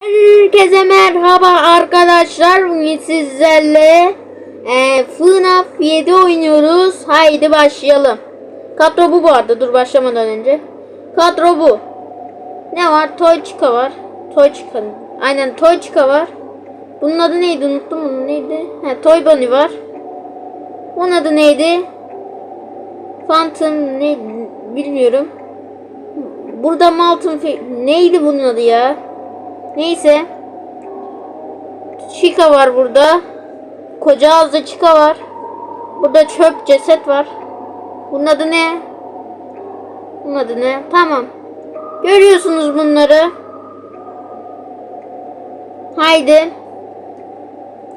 Herkese merhaba arkadaşlar. Bugün sizlerle e, FNAF 7 oynuyoruz. Haydi başlayalım. Kadro bu bu arada. Dur başlamadan önce. Kadro bu. Ne var? Toychika var. Toychika. Aynen Toychika var. Bunun adı neydi? Unuttum bunun neydi? Ha, Toy Bunny var. Bunun adı neydi? Phantom ne bilmiyorum. Burada Malton neydi bunun adı ya? Neyse. Chica var burada. Koca ağızda Chica var. Burada çöp ceset var. Bunun adı ne? Bunun adı ne? Tamam. Görüyorsunuz bunları. Haydi.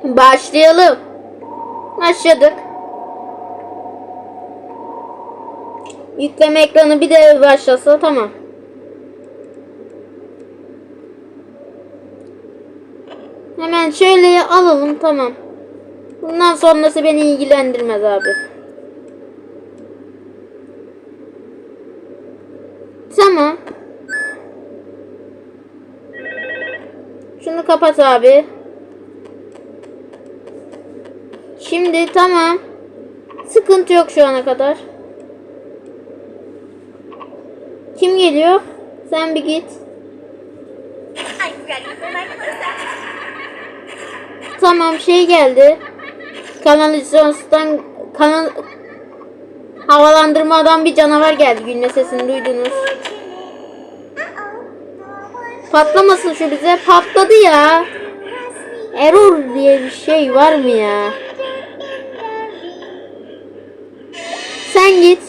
Başlayalım. Başladık. Yükleme ekranı bir de başlasa tamam. Hemen şöyle alalım tamam. Bundan sonrası beni ilgilendirmez abi. Tamam. Şunu kapat abi. Şimdi tamam. Sıkıntı yok şu ana kadar. Kim geliyor? Sen bir git. Tamam şey geldi. Kanalizasyondan kanal havalandırmadan bir canavar geldi. Gülme sesini duydunuz. Patlamasın şu bize. Patladı ya. Error diye bir şey var mı ya? Sen git.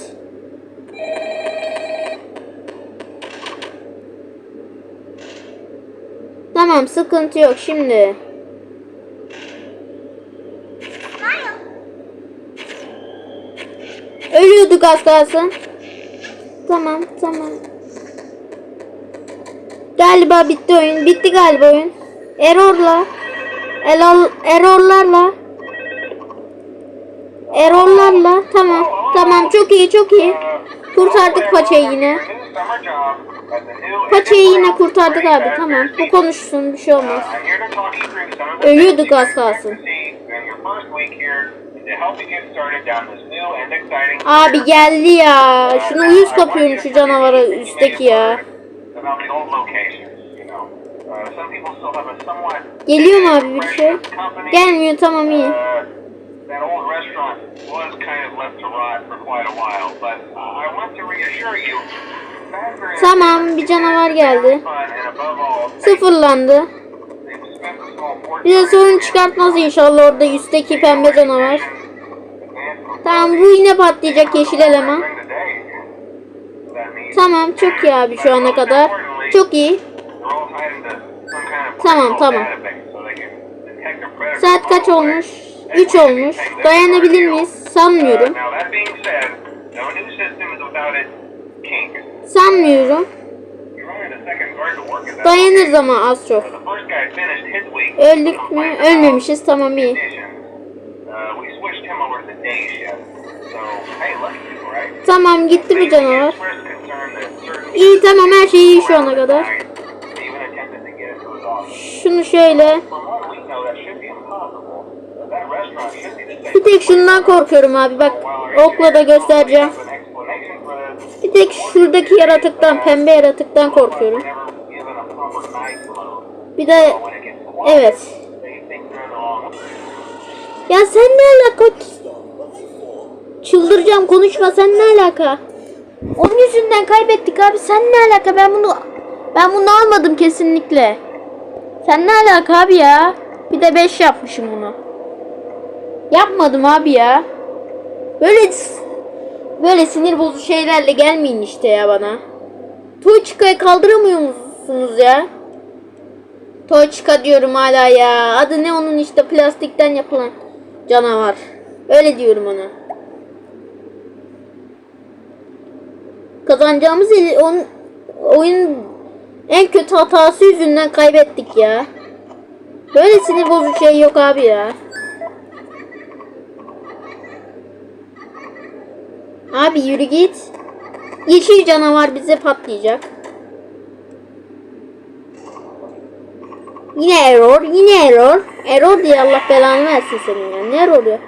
Tamam sıkıntı yok şimdi. Ölüyorduk az kalsın. Tamam tamam. Galiba bitti oyun. Bitti galiba oyun. Errorla. Error, errorlarla. Errorlarla. Tamam. Tamam çok iyi çok iyi. Kurtardık paçayı yine. Paçayı yine kurtardık abi tamam. Bu konuşsun bir şey olmaz. Ölüyorduk az kalsın. Abi geldi ya. Şunu uyuz kapıyorum şu canavara üstteki ya. Geliyor mu abi bir şey? Gelmiyor tamam iyi. That old restaurant was kind of left to rot for quite a while, but I want to reassure you, Fazbear Tamam bir canavar geldi. Sıfırlandı. Bize sorun çıkartmaz inşallah orada üstteki pembe canavar. Tamam bu yine patlayacak yeşil eleman. Tamam çok iyi abi şu ana kadar. Çok iyi. Tamam, tamam. Saat kaç olmuş? 3 olmuş. Dayanabilir miyiz? Sanmıyorum. Sanmıyorum. Dayanırız ama az çok. Öldük mü? Ölmemişiz tamam iyi. Tamam gitti bu canavar. İyi tamam her şey iyi şu ana kadar. Şunu şöyle. Bir tek şundan korkuyorum abi bak. Okla da göstereceğim. An explanation for this. Bir tek şuradaki yaratıktan, pembe yaratıktan korkuyorum. Bir de evet. Ya sen ne alaka? Çıldıracağım konuşma sen ne alaka? Onun yüzünden kaybettik abi sen ne alaka ben bunu ben bunu almadım kesinlikle. Sen ne alaka abi ya? Bir de 5 yapmışım bunu. Yapmadım abi ya. Böyle böyle sinir bozucu şeylerle gelmeyin işte ya bana. Toyçika'yı kaldıramıyor musunuz ya? Toyçika diyorum hala ya. Adı ne onun işte plastikten yapılan canavar. Öyle diyorum ona. Kazanacağımız on, oyun en kötü hatası yüzünden kaybettik ya. Böyle sinir bozucu şey yok abi ya. Abi yürü git. Yeşil canavar bize patlayacak. Yine error, yine error. Error diye Allah belanı versin senin ya. Ne error ya?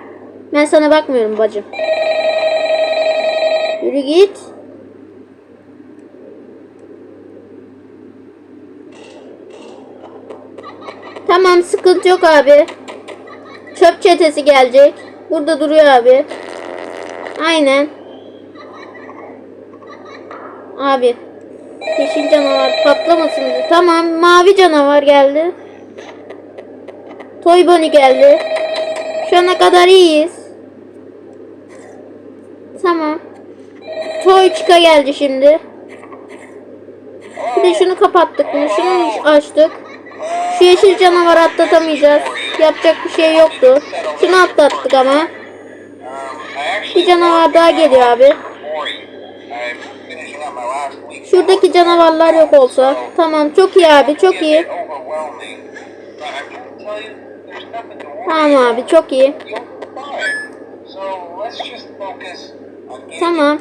Ben sana bakmıyorum bacım. Yürü git. Tamam sıkıntı yok abi. Çöp çetesi gelecek. Burada duruyor abi. Aynen. Abi. Yeşil canavar patlamasın bizi. Tamam mavi canavar geldi. Toy Bonnie geldi. Şu ana kadar iyiyiz. Tamam. Toy Chica geldi şimdi. Bir de şunu kapattık mı? Şunu açtık. Şu yeşil canavarı atlatamayacağız. Yapacak bir şey yoktu. Şunu atlattık ama. Bir canavar daha geliyor abi. Şuradaki canavarlar yok olsa. Tamam çok iyi abi çok iyi. Tamam abi çok iyi. Tamam.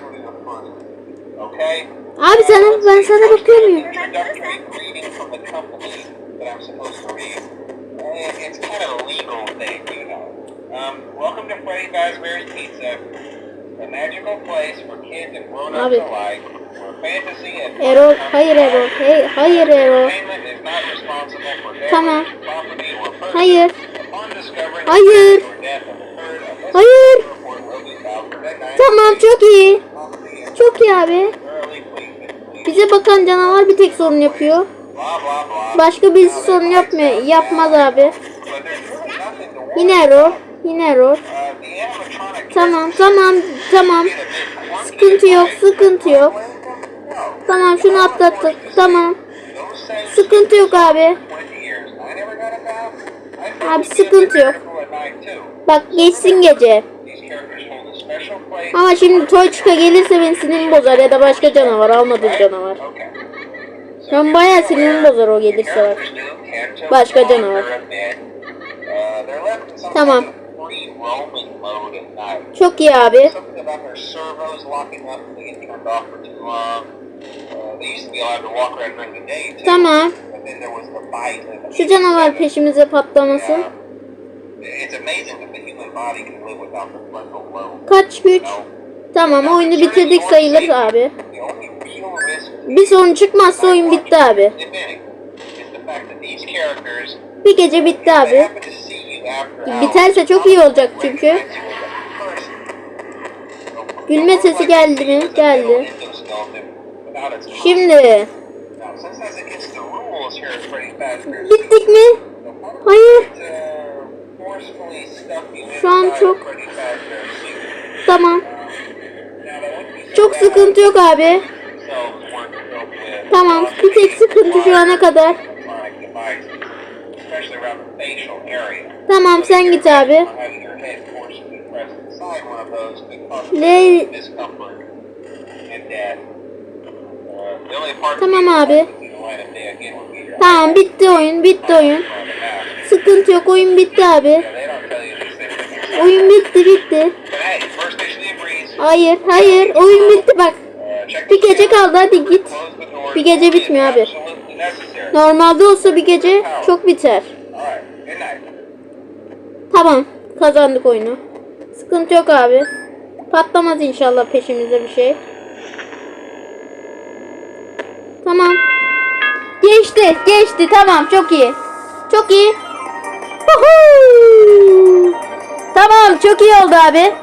Abi sana ben sana bakıyor muyum? Um, Abi. Error, hayır error, hey, hayır damage, Tamam. Hayır, Hayır. hayır. Tamam çok iyi. Çok iyi abi. Bize bakan canavar bir tek sorun yapıyor. Başka birisi sorun yapmıyor. Yapmaz abi. Yine error. Yine error. Uh, Tamam tamam tamam. Sıkıntı yok sıkıntı yok. Tamam şunu atlattık. Tamam. Sıkıntı yok abi. 20 years. I never got a bath. I Abi sıkıntı yok. Bak geçsin gece. Ama şimdi Toy Chica gelirse benim sinirimi bozar ya da başka canavar almadığım canavar. An bayağı sinirimi bozar o gelirse bak. Başka canavar. Tamam. Çok iyi abi. Tamam. Şu canavar peşimize patlamasın. Kaç güç? Tamam oyunu bitirdik sayılır abi. Bir sorun çıkmazsa oyun bitti abi. Bir gece bitti abi. Biterse çok iyi olacak çünkü. Gülme sesi geldi mi? Geldi. Şimdi bittik mi? Hayır. Şu an çok-. Tamam. Çok sıkıntı yok abi. Tamam. Bir tek sıkıntı şu ana kadar. Tamam sen git abi. Having Tamam abi. Tamam bitti oyun. Bitti oyun. Sıkıntı yok oyun bitti abi. Oyun bitti bitti. Hayır hayır oyun bitti bak. Bir gece kaldı hadi git. Bir gece bitmiyor abi. Normalde olsa bir gece çok biter. Tamam kazandık oyunu. Sıkıntı yok abi. Patlamaz inşallah peşimize bir şey. Tamam. Geçti geçti tamam çok iyi. Çok iyi. Huhu! Tamam çok iyi oldu abi.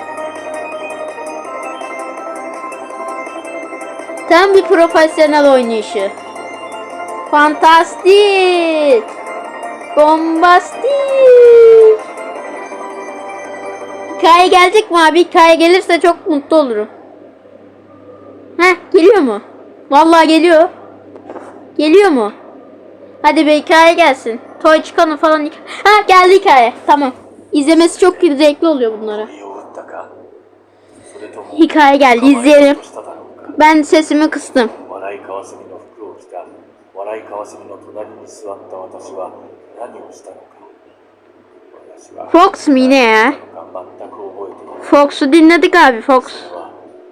Tam bir profesyonel oynayışı. Fantastik. Bombastik. Hikaye gelecek mi abi? Hikaye gelirse çok mutlu olurum. Heh geliyor mu? Vallahi geliyor. Geliyor mu? Hadi be hikaye gelsin. Toy çıkanı falan. Ha geldi hikaye. Tamam. İzlemesi çok zevkli oluyor bunlara. 身を打ったかそれとも Hikaye geldi izleyelim. しただろうか Ben sesimi kıstım. 笑いカワセミの服を着た笑いカワセミの隣に座った私は何をしたのか私は Fox mu yine ya? 何全く覚えていない Fox'u dinledik abi Fox. それは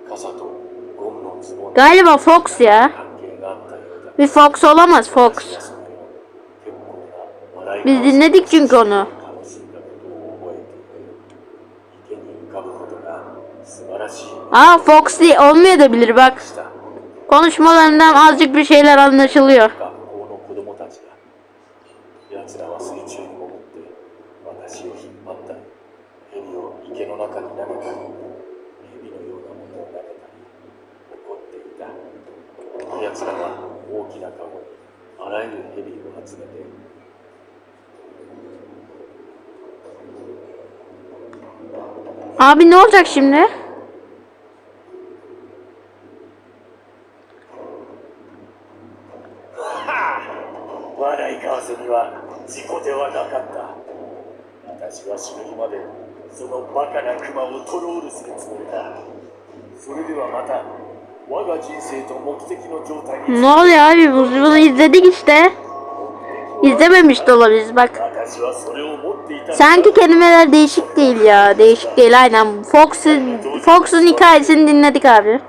傘とゴムのズボンに Galiba Fox ya. Bir Fox olamaz Fox. Biz dinledik çünkü onu. Aa Fox diye olmayabilir bak. Konuşmalarından azıcık bir şeyler anlaşılıyor. Abi ne olacak şimdi? Ne oluyor abi? Bunu izledik işte. İzlememiş de olabiliriz bak. Sanki kelimeler değişik değil ya. Değişik değil aynen. Fox'un Fox'un hikayesini dinledik abi.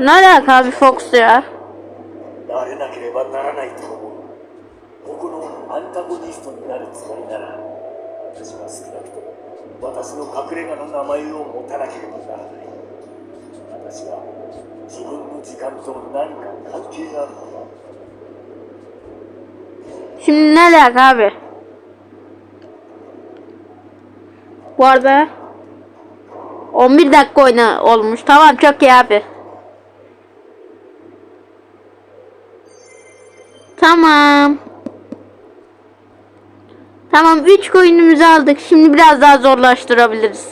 Ne alaka abi Fox ya? アンタゴニストになるつもりなら私は少なくとも私の隠れ家の名前を持たなければならない私は自分の時間と何か関係があるのだ Şimdi ne alaka abi? Bu arada 11 dakika oyna olmuş. Tamam çok iyi abi. Tamam. Tamam 3 coin'imizi aldık. Şimdi biraz daha zorlaştırabiliriz.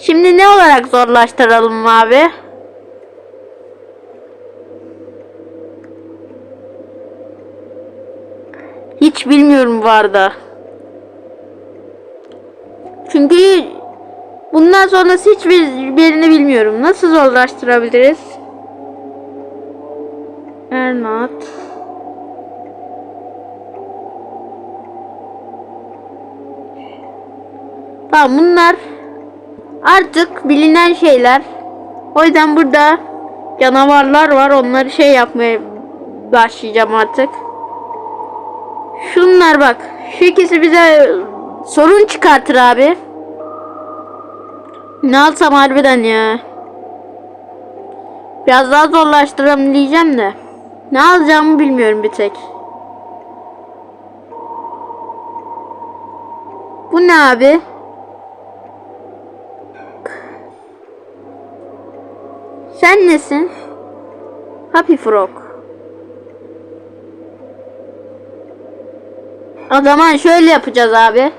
Şimdi ne olarak zorlaştıralım abi? Hiç bilmiyorum bu arada. Çünkü bundan sonrası hiçbir birini bilmiyorum. Nasıl zorlaştırabiliriz? Ernat. Tamam bunlar artık bilinen şeyler. O yüzden burada canavarlar var. Onları şey yapmaya başlayacağım artık. Şunlar bak. Şu ikisi bize sorun çıkartır abi. Ne alsam harbiden ya. Biraz daha zorlaştıralım diyeceğim de. Ne alacağımı bilmiyorum bir tek. Bu ne abi? Sen nesin? Happy Frog. O zaman şöyle yapacağız abi.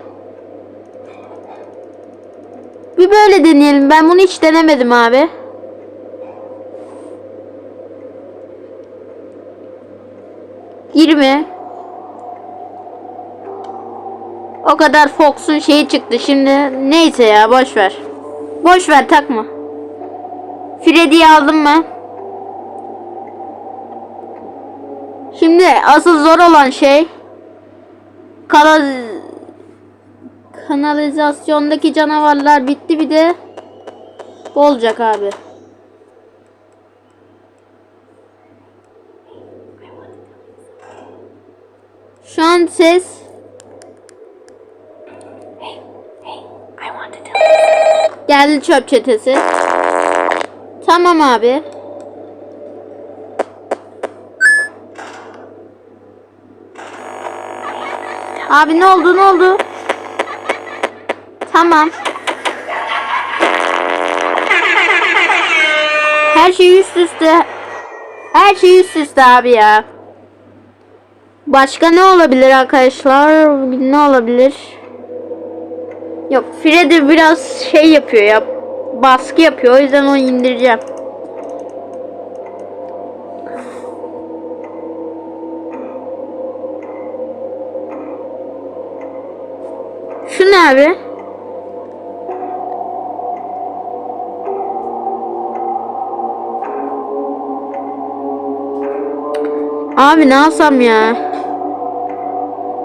Bir böyle deneyelim. Ben bunu hiç denemedim abi. Yirmi. O kadar Fox'un şeyi çıktı. Şimdi neyse ya boş ver. Boş ver takma. Freddy'yi aldım mı? Şimdi asıl zor olan şey kanal kanalizasyondaki canavarlar bitti bir de bu olacak abi. Şu an ses geldi çöp çetesi. Tamam abi. Abi ne oldu ne oldu? Tamam. Her şey üst üste. Her şey üst üste abi ya. Başka ne olabilir arkadaşlar? Ne olabilir? Yok Freddy biraz şey yapıyor ya. Baskı yapıyor. O yüzden onu indireceğim. Şu ne abi? Abi ne alsam ya?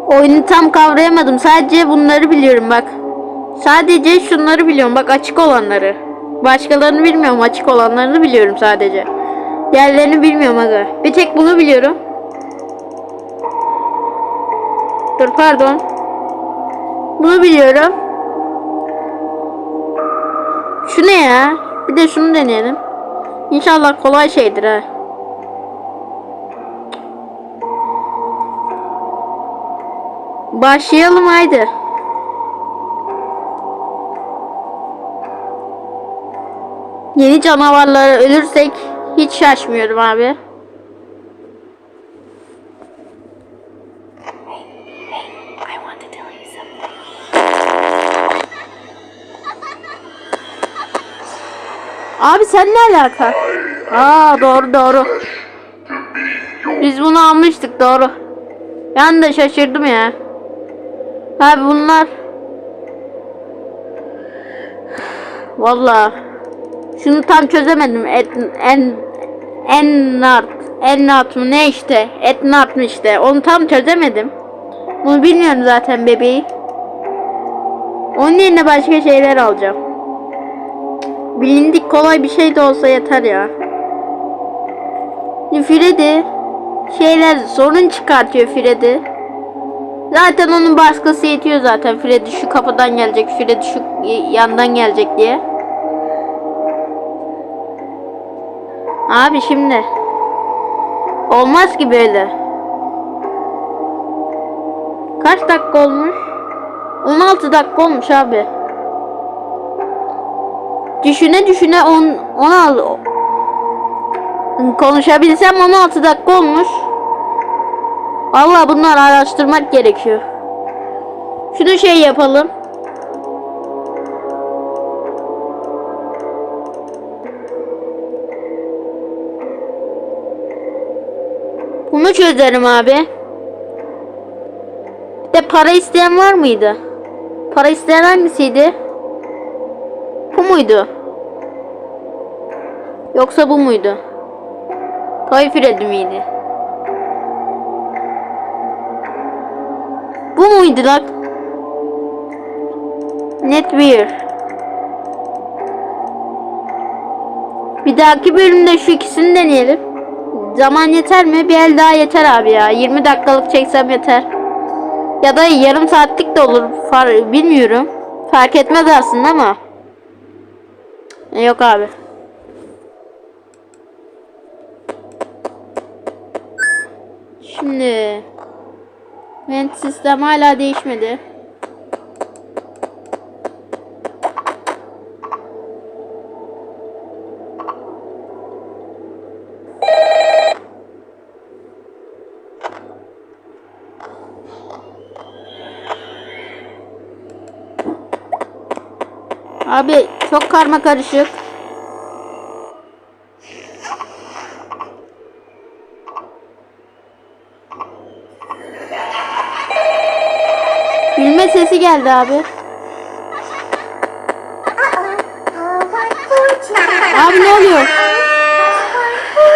Oyunu tam kavrayamadım. Sadece bunları biliyorum bak. Sadece şunları biliyorum. Bak açık olanları. Başkalarını bilmiyorum. Açık olanlarını biliyorum sadece. Diğerlerini bilmiyorum aga. Bir tek bunu biliyorum. Dur pardon. Bunu biliyorum. Şu ne ya? Bir de şunu deneyelim. İnşallah kolay şeydir ha. Başlayalım haydi. Yeni canavarlara ölürsek hiç şaşmıyorum abi. Abi sen ne alaka? Aa doğru doğru. Biz bunu almıştık doğru. Ben de şaşırdım ya. Abi bunlar Vallahi şunu tam çözemedim. Et, en en nart en nart mı ne işte? Et nart mı işte? Onu tam çözemedim. Bunu bilmiyorum zaten bebeği. Onun yerine başka şeyler alacağım. Bilindik kolay bir şey de olsa yeter ya. Freddy şeyler sorun çıkartıyor Freddy. Zaten onun baskısı yetiyor zaten. Freddy şu kapıdan gelecek, Freddy şu yandan gelecek diye. Abi şimdi olmaz ki böyle. Kaç dakika olmuş? 16 dakika olmuş abi. Düşüne düşüne 10 16 konuşabilsem 16 dakika olmuş. Vallahi bunları araştırmak gerekiyor. Şunu şey yapalım. Çözerim abi. Bir de para isteyen var mıydı? Para isteyen hangisiydi? Bu muydu? Yoksa bu muydu? Toy Freddy miydi? Bu muydu lan? Net bir. Bir dahaki bölümde şu ikisini deneyelim. Zaman yeter mi? Bir el daha yeter abi ya. 20 dakikalık çeksem yeter. Ya da yarım saatlik de olur. Far bilmiyorum. Fark etmez aslında ama. Yok abi. Şimdi vent sistem hala değişmedi. Abi çok karma karışık. Gülme sesi geldi abi. Abi ne oluyor?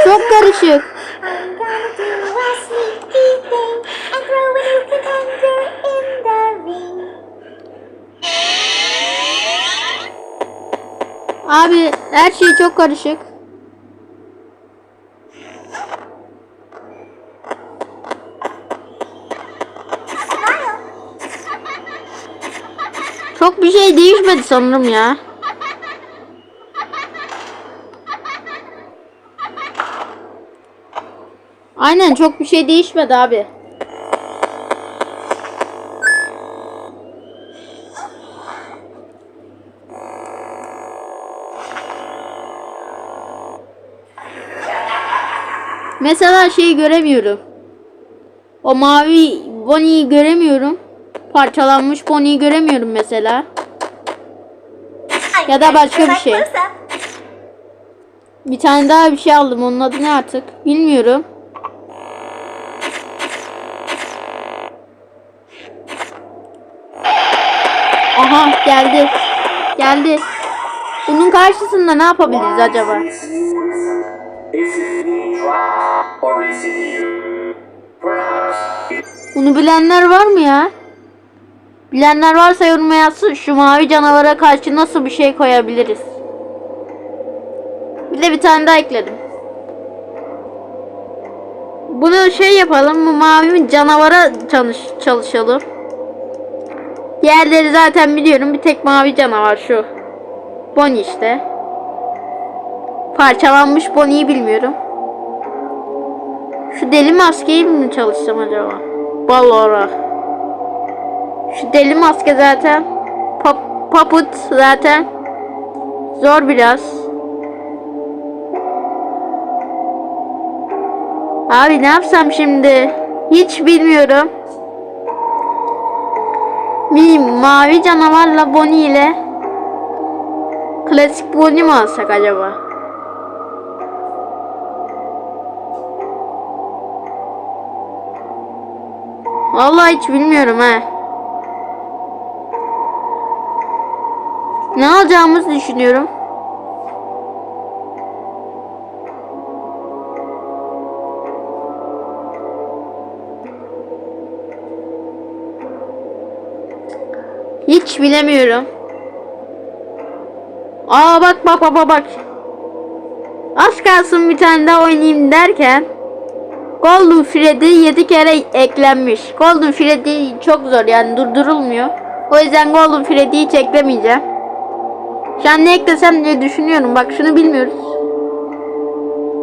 Çok karışık. Abi her şey çok karışık. Çok bir şey değişmedi sanırım ya. Aynen çok bir şey değişmedi abi. Mesela şeyi göremiyorum. O mavi Bonnie'yi göremiyorum. Parçalanmış Bonnie'yi göremiyorum mesela. Ya da başka bir şey. Bir tane daha bir şey aldım. Onun adı ne artık? Bilmiyorum. Aha geldi. Geldi. Bunun karşısında ne yapabiliriz acaba? Bunu bilenler var mı ya? Bilenler varsa yoruma yazsın. Şu mavi canavara karşı nasıl bir şey koyabiliriz? Bir de bir tane daha ekledim. Bunu şey yapalım. Bu mavi canavara çalış çalışalım. Diğerleri zaten biliyorum. Bir tek mavi canavar şu. Bonnie işte. Parçalanmış Bonnie'yi bilmiyorum. Şu deli maskeyi mi çalışsam acaba? Ballora. Şu deli maske zaten. Pap paput zaten. Zor biraz. Abi ne yapsam şimdi? Hiç bilmiyorum. Bir mavi canavarla Bonnie ile klasik Bonnie mi alsak acaba? Vallahi hiç bilmiyorum ha. Ne alacağımızı düşünüyorum. Hiç bilemiyorum. Aa bak bak bak bak. Az kalsın bir tane daha oynayayım derken Golden Freddy 7 kere eklenmiş. Golden Freddy çok zor yani durdurulmuyor. O yüzden Golden Freddy'yi hiç eklemeyeceğim. Şu an ne eklesem diye düşünüyorum. Bak şunu bilmiyoruz.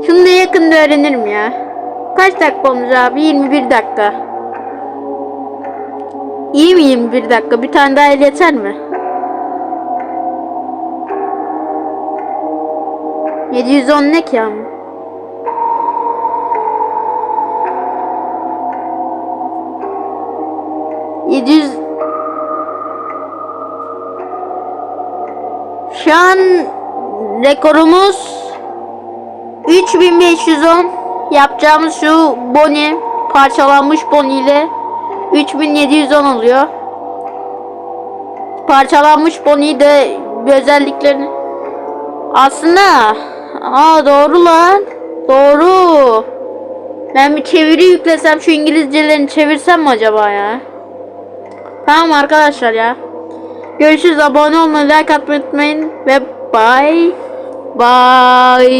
Şunu da yakında öğrenirim ya. Kaç dakika olmuş abi? 21 dakika. İyi mi 21 dakika? Bir tane daha yeter mi? 710 ne ki ama? Yedi yüz Şu an rekorumuz 3510 yapacağımız şu Bonnie parçalanmış Bonnie ile 3710 oluyor. Parçalanmış Bonnie de özelliklerini aslında aa doğru lan. Doğru. Ben bir çeviri yüklesem şu İngilizcelerini çevirsem mi acaba ya tamam arkadaşlar ya. Görüşürüz. Abone olmayı like atmayı unutmayın. Ve bye. Bye